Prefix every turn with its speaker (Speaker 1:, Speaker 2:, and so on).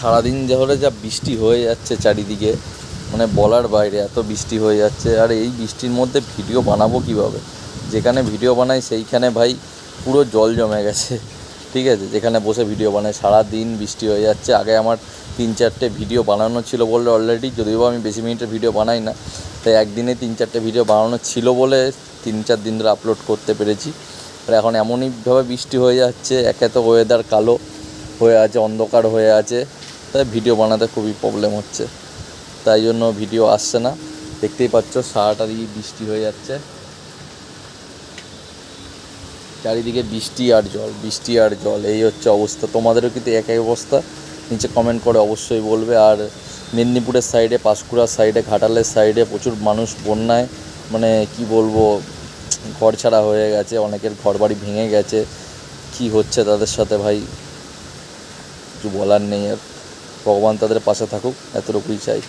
Speaker 1: সারাদিন ধরে যা বৃষ্টি হয়ে যাচ্ছে চারিদিকে মানে বলার বাইরে এত বৃষ্টি হয়ে যাচ্ছে। আর এই বৃষ্টির মধ্যে ভিডিও বানাবো কীভাবে? যেখানে ভিডিও বানাই সেইখানে ভাই পুরো জল জমে গেছে। ঠিক আছে? যেখানে বসে ভিডিও বানাই। সারাদিন বৃষ্টি হয়ে যাচ্ছে। আগে আমার তিন চারটে ভিডিও বানানো ছিল বলে অলরেডি যদিও আমি বেশি মিনিটের ভিডিও বানাই না, তাই একদিনে তিন চারটে ভিডিও বানানো ছিল বলে তিন চার দিন ধরে আপলোড করতে পেরেছি। আর এখন এমনইভাবে বৃষ্টি হয়ে যাচ্ছে। একে তো ওয়েদার কালো হয়ে আছে, অন্ধকার হয়ে আছে। তাই ভিডিও বানাতে খুবই প্রবলেম হচ্ছে। তাই জন্য ভিডিও আসছে না। দেখতেই পাচ্ছ, সারাটারই বৃষ্টি হয়ে যাচ্ছে। চারিদিকে বৃষ্টি আর জল, বৃষ্টি আর জল, এই হচ্ছে অবস্থা। তোমাদেরও কিন্তু একই অবস্থা। নিচে কমেন্ট করে অবশ্যই বলবে। আর মেদিনীপুরের সাইডে পাঁশকুড়ার সাইডে ঘাটালের সাইডে প্রচুর মানুষ বন্যায় মানে কি বলব, ঘর ছাড়া হয়ে গেছে, অনেকের ঘর বাড়ি ভেঙে গেছে। কি হচ্ছে তাদের সাথে ভাই? কিছু বলার নেই আর। ভগবান তাদের পাশে থাকুক এতটুকুই চাই।